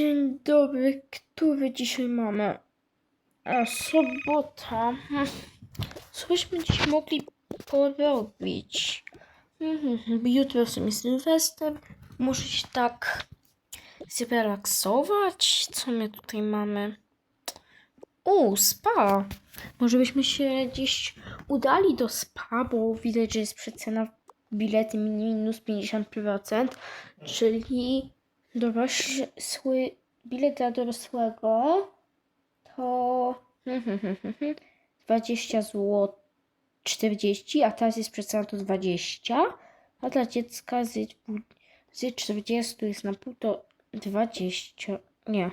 Dzień dobry, który dzisiaj mamy? A, sobota. Hmm. Co byśmy dziś mogli porobić? Mhm, Jutro w sumie Sylwester. Muszę się tak zrelaksować. Co my tutaj mamy? U, spa. Może byśmy się gdzieś udali do spa, bo widać, że jest przecena bilety minus 50%, czyli dorosły bilet dla dorosłego to 20 zł 40, a teraz jest przecena to 20, a dla dziecka z, z 40 jest na pół to 20, nie.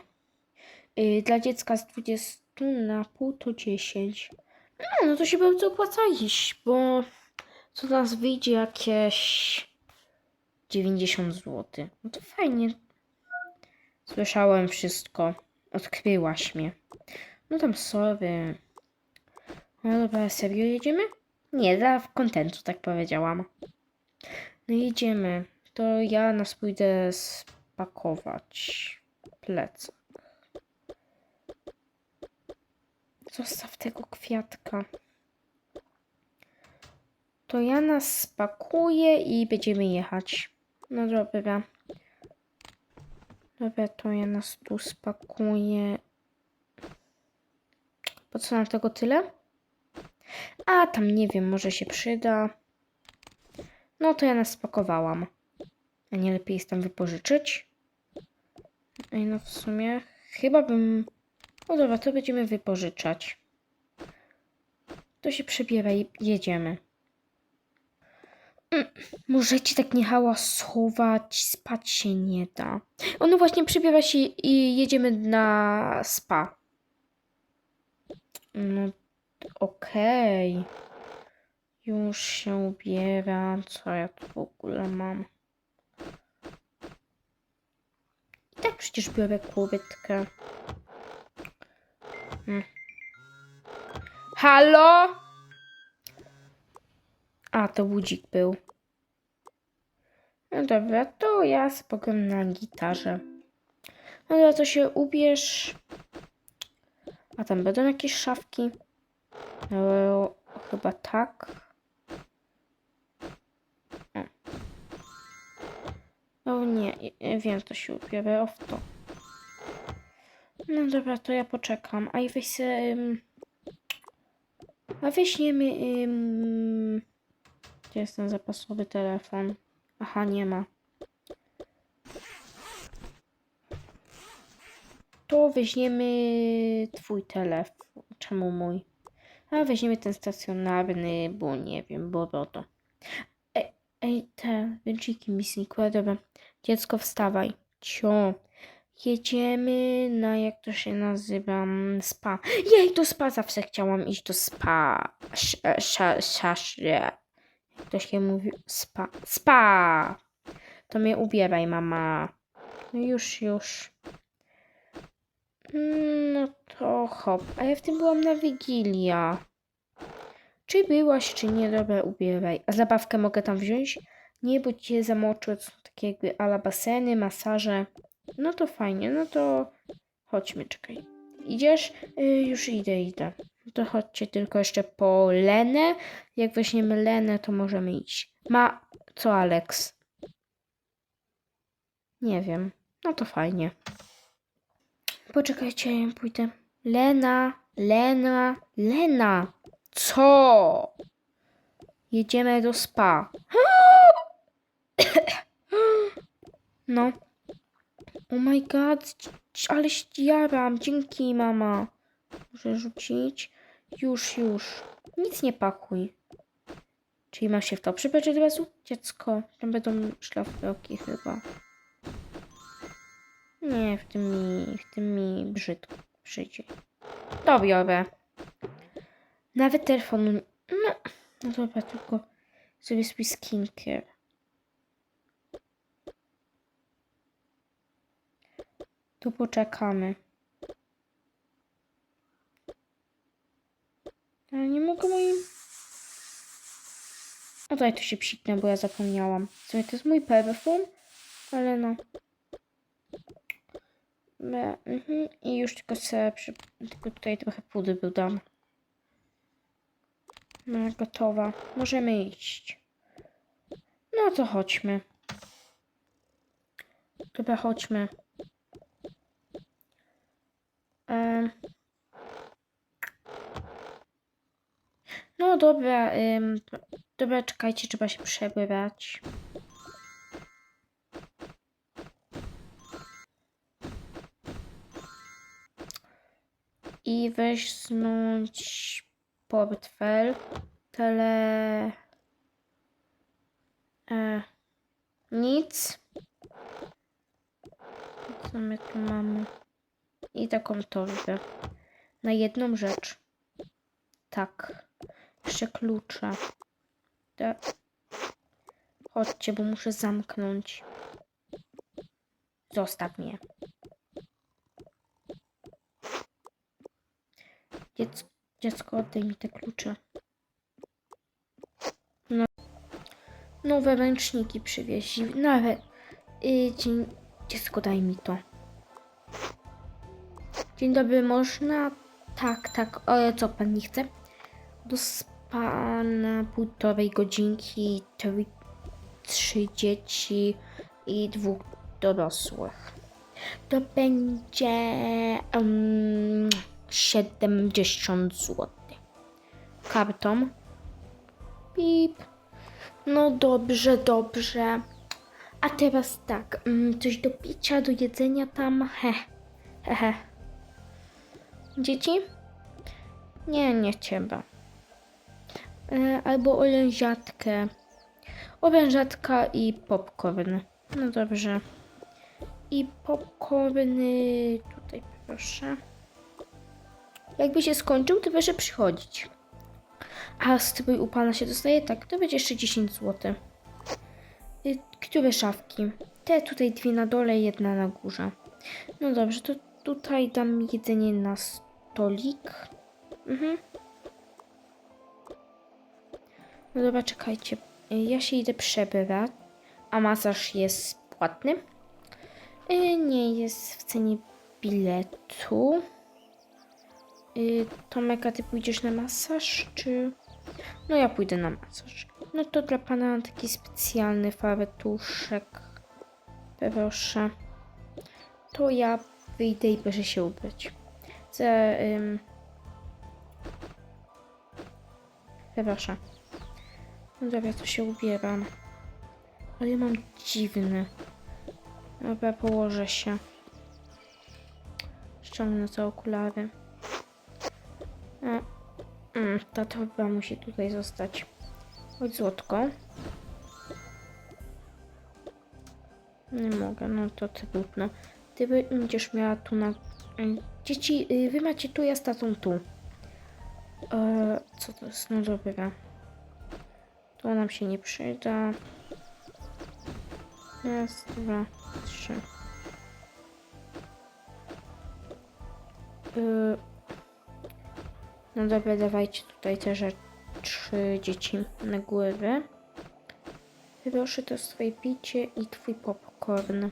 Y, Dla dziecka z 20 na pół to 10. No, no to się bardzo opłaca iść, bo to nas wyjdzie jakieś 90 zł. No to fajnie. Słyszałem wszystko. Odkryłaś mnie. No tam sorry. No dobra, serio jedziemy? Nie, dla kontentu tak powiedziałam. No jedziemy. To ja nas pójdę spakować. Plecak. Zostaw tego kwiatka. To ja nas spakuję i będziemy jechać. No dobra. Dobra, to ja nas tu spakuję. Po co nam tego tyle? A, tam nie wiem, może się przyda. No to ja nas spakowałam. A nie lepiej jest tam wypożyczyć? Ej, no w sumie chyba bym... No dobra, to będziemy wypożyczać. To się przebiera i jedziemy. Możecie tak nie hałasować, spać się nie da. Ono właśnie przebiera się i jedziemy na spa. No, okej. Już się ubieram. Co ja tu w ogóle mam? I tak przecież biorę kurtkę. Hmm. Halo? A, to budzik był. No dobra, to ja spokojnie na gitarze. No dobra, to się ubierz. A tam będą jakieś szafki? No, chyba tak. O. O nie, wiem, to się ubiorę o to. No dobra, to ja poczekam. A i weź se... ym, A weźmiemy... Ym... Gdzie jest ten zapasowy telefon? Aha, nie ma. To weźmiemy twój telefon. Czemu mój? A weźmiemy ten stacjonarny, bo nie wiem, bo to. Ej, ej, te węciki mi znikły. Dobra, dziecko wstawaj. Cio. Jedziemy na, jak to się nazywa, mm, spa. Jej, do spa zawsze chciałam iść do spa. Sz, sz, sz, jak to się mówi? Spa. Spa! To mnie ubieraj, mama. No już, już. Mm, No to hop. A ja w tym byłam na Wigilia. Czy byłaś, czy nie? Dobra, ubieraj. A zabawkę mogę tam wziąć? Nie, bo cię zamoczę. Są takie jakby ala baseny, masaże. No to fajnie, no to chodźmy, czekaj. Idziesz? Y, już idę, idę. To chodźcie tylko jeszcze po Lenę. Jak weźmiemy Lenę, to możemy iść. Ma... Co, Alex? Nie wiem. No to fajnie. Poczekajcie, ja pójdę. Lena, Lena, Lena. Co? Jedziemy do spa. No. Oh my god, ale jaram. Dzięki, mama. Muszę rzucić. Już, już. Nic nie pakuj. Czyli masz się w to przybrać od razu? Dziecko, tam będą szlafroki chyba. Nie, w tym mi, w tym mi brzydko przyjdzie. To biorę. Nawet telefonu. No, no dobra, tylko sobie swój skincare. Tu poczekamy. Ale nie mogę moim... No daj tu się psiknę, bo ja zapomniałam. W sumie to jest mój perfum, ale no. Me, mhm. I już tylko sobie przy, tylko tutaj trochę pudy dodam. No, gotowa. Możemy iść. No to chodźmy. Dobra, chodźmy. Em. No dobra, ym, dobra, czekajcie, trzeba się przebrać. I weźnąć portfel, tele... E, nic. Co my tu mamy? I taką torbę. Na jedną rzecz. Tak. Jeszcze klucze. Chodźcie, bo muszę zamknąć. Zostaw mnie. Dziec dziecko, oddaj mi te klucze. No. Nowe ręczniki przywieźli. Nawet. Y, dzień... Dziecko, daj mi to. Dzień dobry, można? Tak, tak. O, co pan nie chce? Do pana półtorej godzinki, trzy, trzy dzieci i dwóch dorosłych. To będzie um, 70 zł. Kartą. Pip. No dobrze, dobrze. A teraz tak, mm, coś do picia, do jedzenia tam. He, he, he. Dzieci? Nie, nie trzeba. E, albo orężatkę. Orężatka i popcorn. No dobrze. I popcorny tutaj proszę. Jakby się skończył, to proszę przychodzić. A strój u pana się dostaje? Tak, to będzie jeszcze 10 zł. Y, Które szafki? Te tutaj dwie na dole, jedna na górze. No dobrze, to tutaj dam jedzenie na stolik. Mhm. No dobra, czekajcie. Ja się idę przebrać. A masaż jest płatny? Y, Nie jest w cenie biletu. Y, Tomek, a ty pójdziesz na masaż, czy... No ja pójdę na masaż. No to dla pana taki specjalny fawetuszek. Proszę. To ja wyjdę i proszę się ubrać. Za... Ym... Proszę. No to się ubieram. Ale ja mam dziwny. Dobra, położę się. Ściągnę te okulary. A, mm, ta torba musi tutaj zostać. Chodź złotko. Nie mogę, no to trudno. Ty będziesz miała tu na... Ej, Dzieci, y, wy macie tu, ja z tatą tu. E, co to jest? No dobra. To nam się nie przyda. Raz, dwa, trzy. Y, no dobra, dawajcie tutaj te rzeczy dzieci na głowę. Proszę to jest twoje picie i twój popcorn.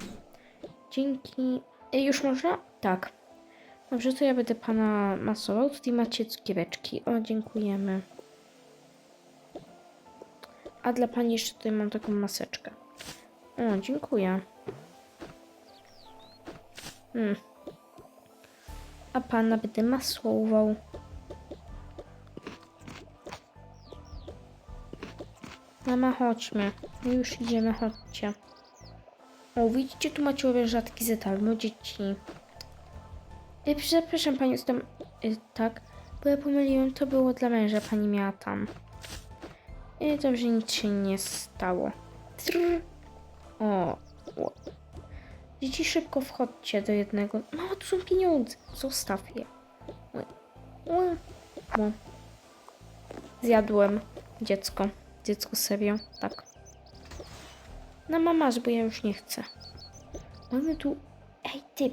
Dzięki. Już można? Tak. Dobrze, to ja będę pana masował. Tutaj macie cukiereczki. O, dziękujemy. A dla pani jeszcze tutaj mam taką maseczkę. O, dziękuję. Hmm. A pana będę masował. Mama, chodźmy. My już idziemy, chodźcie. O, widzicie, tu macie orężatki z darmo, dzieci. Y, przepraszam pani, jestem... Y, tak, bo ja pomyliłem, to było dla męża, pani miała tam. Y, dobrze, nic się nie stało. Trrr. O. Dzieci, szybko wchodźcie do jednego. Mama, tu są pieniądze. Zostaw je. Zjadłem dziecko. Dziecko serio, tak. No mama, bo ja już nie chcę. Mamy tu... Ej ty,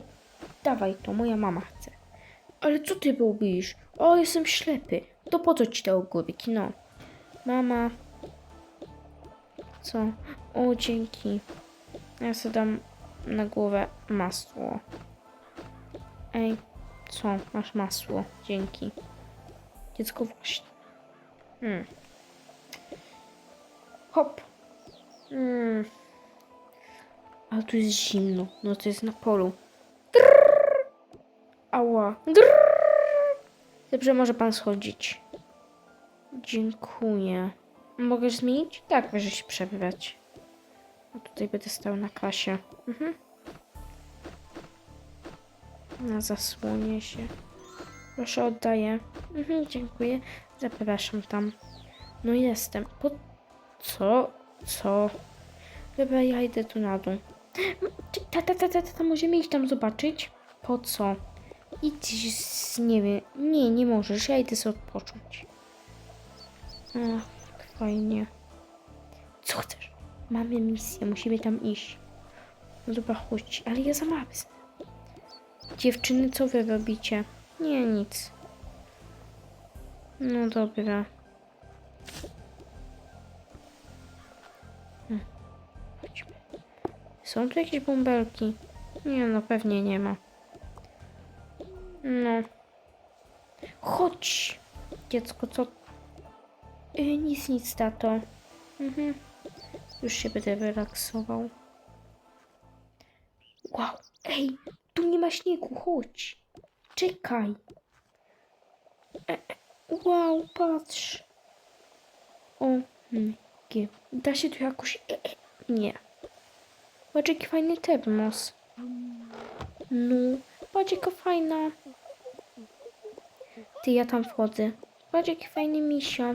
dawaj to, moja mama chce. Ale co ty robisz? O, jestem ślepy. To po co ci te ogórki, no? Mama. Co? O, dzięki. Ja sobie dam na głowę masło. Ej, co? Masz masło. Dzięki. Dziecko właśnie. Hmm. Hop. Hmm. Ale tu jest zimno. No to jest na polu. Drrr. Ała. Drrr. Dobrze, może pan schodzić. Dziękuję. Mogę zmienić? Tak, może się przebywać. A tutaj będę stał na kasie. Mhm. Na zasłonie się. Proszę, oddaję. Mhm, dziękuję. Zapraszam tam. No jestem. Po co? Co? Dobra, ja idę tu na dół. Tata, tata, tata, możemy iść tam zobaczyć? Po co? Idź z... nie wiem. Nie, nie możesz. Ja idę sobie odpocząć. Ach, tak fajnie. Co chcesz? Mamy misję, musimy tam iść. No dobra, chodź, ale ja za mały. Dziewczyny, co wy robicie? Nie, nic. No dobra. Hmm. Chodźmy. Są tu jakieś bąbelki? Nie, no pewnie nie ma. No. Chodź! Dziecko, co? Y, nic, nic, tato. Mhm. Już się będę relaksował. Wow, ej, tu nie ma śniegu, chodź. Czekaj. E, e, wow, patrz. O, hmm, G. Da się tu jakoś... E, e, nie. Patrz, jaki fajny termos. No, patrz, jaka fajna. Ty, ja tam wchodzę. Patrz, jaki fajny misio.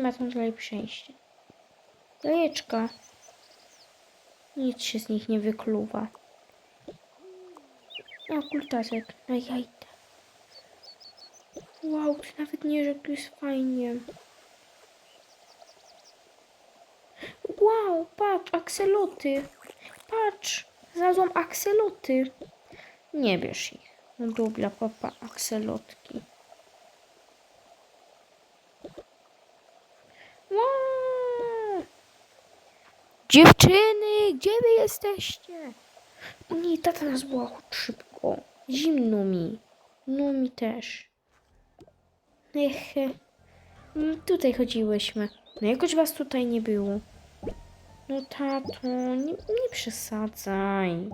Ma tam dalej przejścia. Jajeczka. Nic się z nich nie wykluwa. O, kultasek. Na jajta. Wow, ty nawet nie, tu jest fajnie. Wow, patrz, akseloty. Patrz, znalazłam akseloty. Nie bierz ich. No dobra, papa, akselotki. Wow! Dziewczyny, gdzie wy jesteście? O nie, tata nas była chodź szybko. Zimno mi. No mi też. Ech, mm, tutaj chodziłyśmy. No jakoś was tutaj nie było. No tato, nie, nie przesadzaj.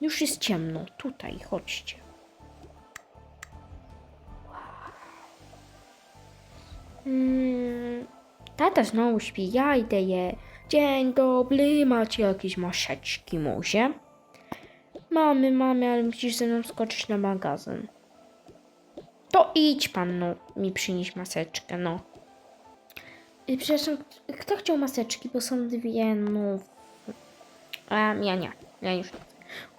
Już jest ciemno. Tutaj, chodźcie. Mm, tata znowu śpi, ja idę je. Dzień dobry, macie jakieś maseczki może? Mamy, mamy, ale musisz ze mną skoczyć na magazyn. To idź pan, no, mi przynieść maseczkę, no. Y, Przepraszam, kto chciał maseczki, bo są dwie, no. A, ja nie, ja już nie.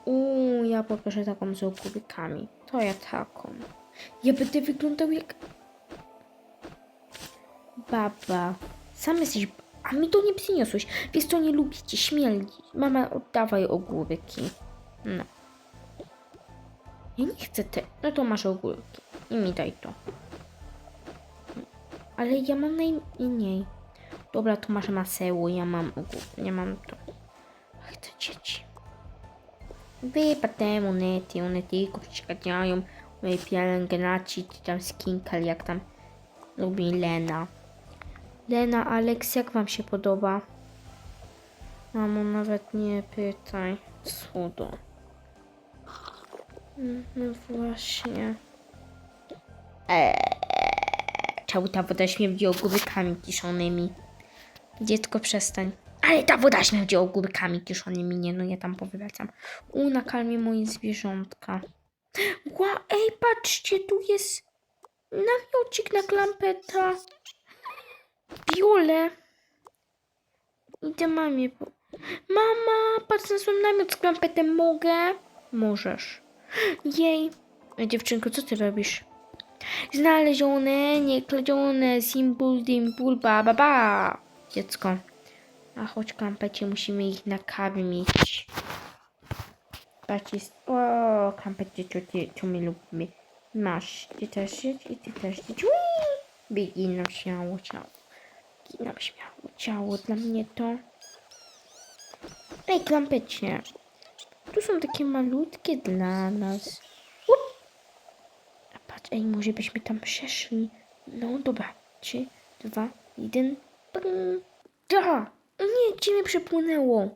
Uuu, ja poproszę taką z ogórkami. To ja taką. Ja będę wyglądał jak... Baba. Sam jesteś... A mi to nie przyniosłeś. Wiesz co, nie lubicie śmierdzi. Mama, oddawaj ogórki. No. Ja nie chcę te... No to masz ogórki. I mi daj to. Ale ja mam najmniej. Dobra, to masz maseło, ja mam ogórki. Ja mam to. Ach, te dzieci. Wypad te monety, one tylko przeszkadzają mojej pielęgnacji, czy tam skinkal, jak tam lubi Lena. Lena, Alex, jak wam się podoba? Mamo, nawet nie pytaj. Cudo. No właśnie. Eee, czemu ta woda śmierdzi ogórkami kiszonymi? Dziecko, przestań. Ale ta woda śmierdzi ogórkami kiszonymi. Nie, no ja tam powracam. U, nakarmię moje zwierzątka. Ła, ej, patrzcie, tu jest namiocik na klampeta. Biole. Idę mamie. Po... Mama, patrz na swój namiot z klampetem. Mogę? Możesz. Jej. Ej, dziewczynko, co ty robisz? Znalezione, niekledzione, simbul, dimbul, ba, ba, ba. Dziecko. A chodź, klampecie, musimy ich nakarmić. Patrz, jest... O, co ty, co my lubimy. Masz, ty też jedź i ty też jedź. Ui! Biegnij nam śmiało ciało. Biegnij nam śmiało ciało, dla mnie to... Ej, klampecie. tu są takie malutkie dla nas. Up. A patrz, ej, może byśmy tam przeszli. No dobra. Trzy, dwa, jeden. Pum. Da! Nie, gdzie mnie przepłynęło?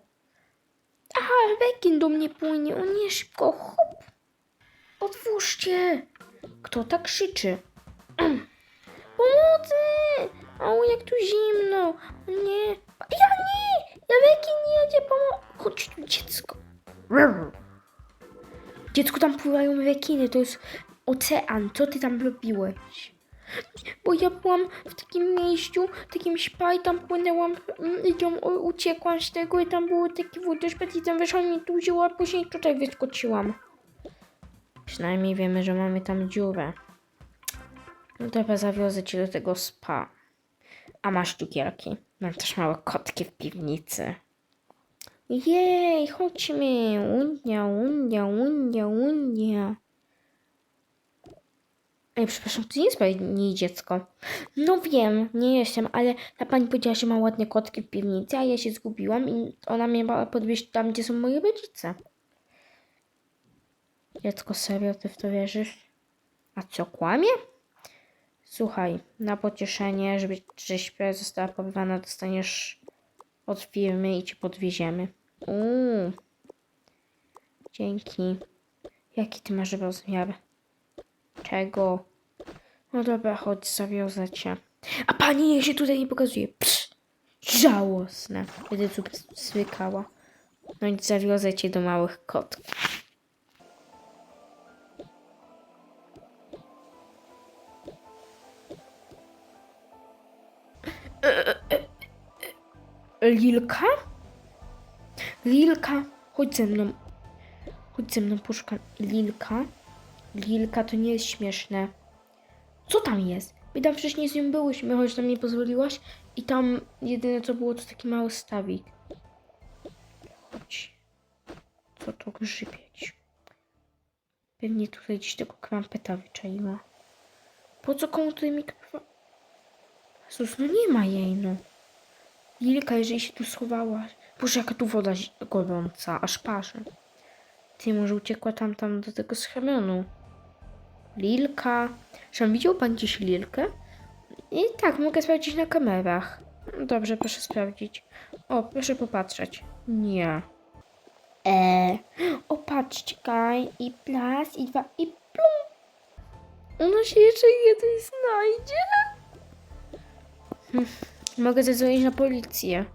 Aha, rekin do mnie płynie. O nie, szybko, hop. Otwórzcie. Kto tak krzyczy? Pomocy! O, jak tu zimno. Nie. Ja nie! Ja rekin nie jedzie, pomo... Chodź tu, dziecko. Dziecko, tam pływają rekiny, to jest ocean. Co ty tam robiłeś? Bo ja byłam w takim miejscu, takim spa i tam płynęłam mm, tam u- uciekłam z tego i tam było taki wodospad i tam wyszłam i tu wzięła, a później tutaj wyskoczyłam. Przynajmniej wiemy, że mamy tam dziurę. No dobra, zawiozę cię do tego spa. A masz cukierki. Mam też małe kotki w piwnicy. Jej, chodźmy. Unia, unia, unia, unia. Ej, przepraszam, to nie jest pani dziecko. No wiem, nie jestem, ale ta pani powiedziała, że ma ładne kotki w piwnicy, a ja się zgubiłam i ona mnie podwieźć tam, gdzie są moi rodzice. Dziecko, serio, ty w to wierzysz? A co, kłamie? Słuchaj, na pocieszenie, żeby, że śpiewa została pobywana, dostaniesz od firmy i cię podwieziemy. Uuu. Dzięki. Jaki ty masz rozmiar? Czego? No dobra, chodź, zawiozę cię. A pani jej się tutaj nie pokazuje. Psz, żałosne. Będę tu zwykała. No i zawiozę cię do małych kotków. Lilka? Lilka, chodź ze mną. Chodź ze mną, poszukam. Lilka? Lilka, to nie jest śmieszne. Co tam jest? My tam wcześniej z nią byłyśmy, choć tam nie pozwoliłaś. I tam jedyne co było to taki mały stawik. Chodź. Co to grzybieć? Pewnie tutaj gdzieś tego krampeta wyczaiła. Po co komu tutaj mikrofon? Jezus, no nie ma jej, no. Lilka, jeżeli się tu schowałaś. Boże, jaka tu woda gorąca, aż parzy. Ty, może uciekła tam, tam do tego schronu. Lilka. Czy widział pan gdzieś Lilkę? I tak, mogę sprawdzić na kamerach. Dobrze, proszę sprawdzić. O, proszę popatrzeć. Nie. Eee. O, patrz, czekaj. I plas, i dwa, i plum. Ona się jeszcze kiedyś znajdzie. Mogę zadzwonić na policję.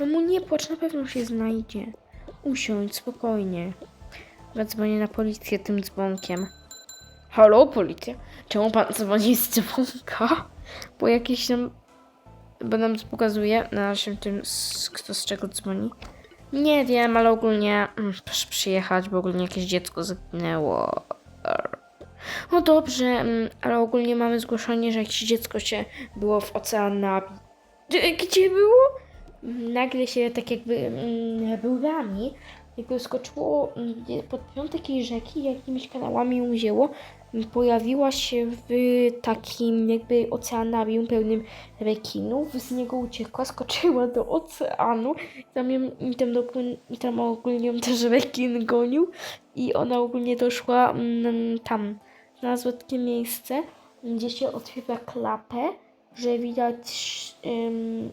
Mamo, nie płacz, na pewno się znajdzie. Usiądź, spokojnie. Zadzwonię na policję tym dzwonkiem. Halo, policja? Czemu pan dzwoni z dzwonka? Bo jakieś tam... Bo nam pokazuje na naszym tym, kto z czego dzwoni. Nie wiem, ale ogólnie... mm, Proszę przyjechać, bo ogólnie jakieś dziecko zginęło. No dobrze, mm, ale ogólnie mamy zgłoszenie, że jakieś dziecko się było w oceanach. Gdzie- Gdzie było? Nagle się tak jakby mm, rurami jakby skoczyło mm, pod piątek takiej rzeki, jakimiś kanałami ją wzięło. Mm, Pojawiła się w takim jakby oceanarium pełnym rekinów, z niego uciekła, skoczyła do oceanu, tam, ją, i tam, dopłyn- i tam ogólnie ją też rekin gonił i ona ogólnie doszła mm, tam, znalazła takie miejsce, gdzie się otwiera klapę, że widać,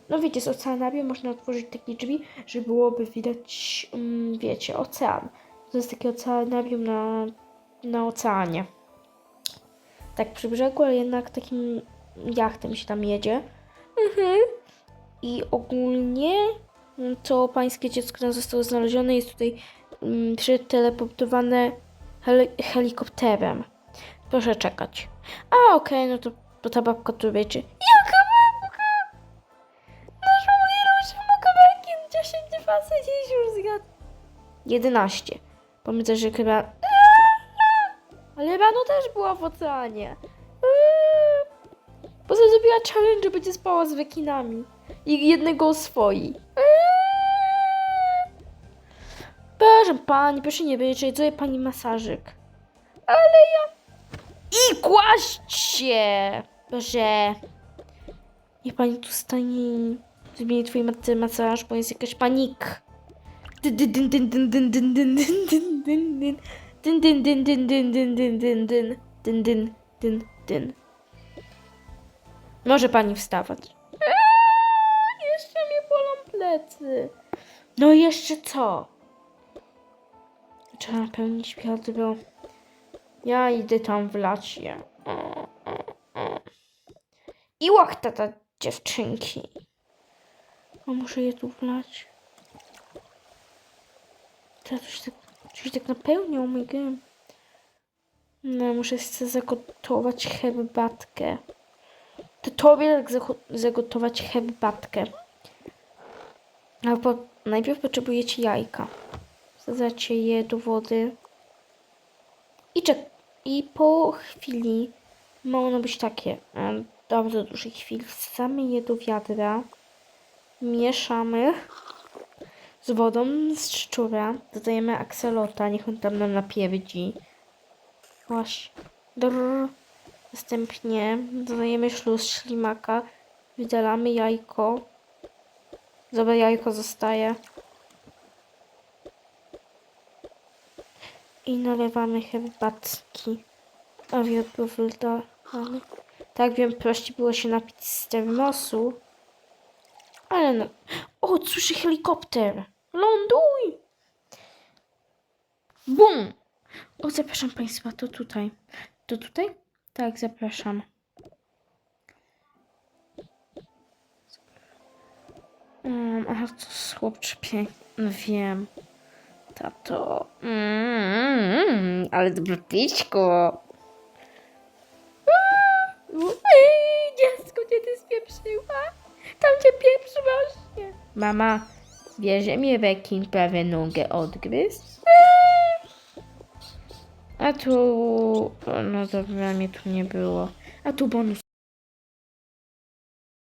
no wiecie, z oceanarium można otworzyć takie drzwi, że byłoby widać, wiecie, ocean. To jest takie oceanarium na, na oceanie. Tak przy brzegu, ale jednak takim jachtem się tam jedzie. Mhm. I ogólnie mm, to pańskie dziecko tam zostało znalezione jest tutaj um, przeteleportowane heli- helikopterem. Proszę czekać. A, okej, no to, to ta babka tu ryczy. Jaka babka? Naszą Lilusię mogę rekin 10 facet już zjadł. 11. Pomyślę, że chyba... Ale rano też była w oceanie. Poza zrobiła challenge, że będzie spała z rekinami. I jednego oswoi. Proszę pani, proszę nie ryczyć, zrobię pani masażyk. Ale ja... I kłaść się! Że... Niech pani tu stanie zmieni twój matce masaż, bo jest jakaś panik. Może pani wstawać. Eee, jeszcze mnie bolą plecy. No jeszcze co? Trzeba napełnić piąty. Ja idę tam wlać je. I łachtata dziewczynki. A muszę je tu wlać. Teraz coś tak, coś tak napełnią, mój god. No, muszę sobie zagotować herbatkę. To tobie zago- zagotować herbatkę. Ale najpierw potrzebujecie jajka. Wsadzacie je do wody. I, czek- I po chwili ma ono być takie, e, bardzo dużej chwili. Wsadzamy je do wiadra. Mieszamy z wodą z szczura. Dodajemy akselota, niech on tam nam napierdzi. Właśnie. Drr. Następnie dodajemy śluz ślimaka. Wydalamy jajko. Dobra, jajko zostaje. I nalewamy herbatki. A wiadro wylane. Tak wiem, prościej było się napić z termosu. Ale no. O, słyszę helikopter! Ląduj! Bum! O, zapraszam Państwa, to tutaj. To tutaj? Tak, zapraszam. Um, aha, to jest chłopczy piękny. Wiem. Tato. Mm, ale dobre pićko. Ej, dziecko, gdzie ty spieprzyła? Tam cię pieprzy właśnie. Mama, bierze mnie rekin prawie nogę odgryzł. A tu... No dobra, mnie tu nie było. A tu bonus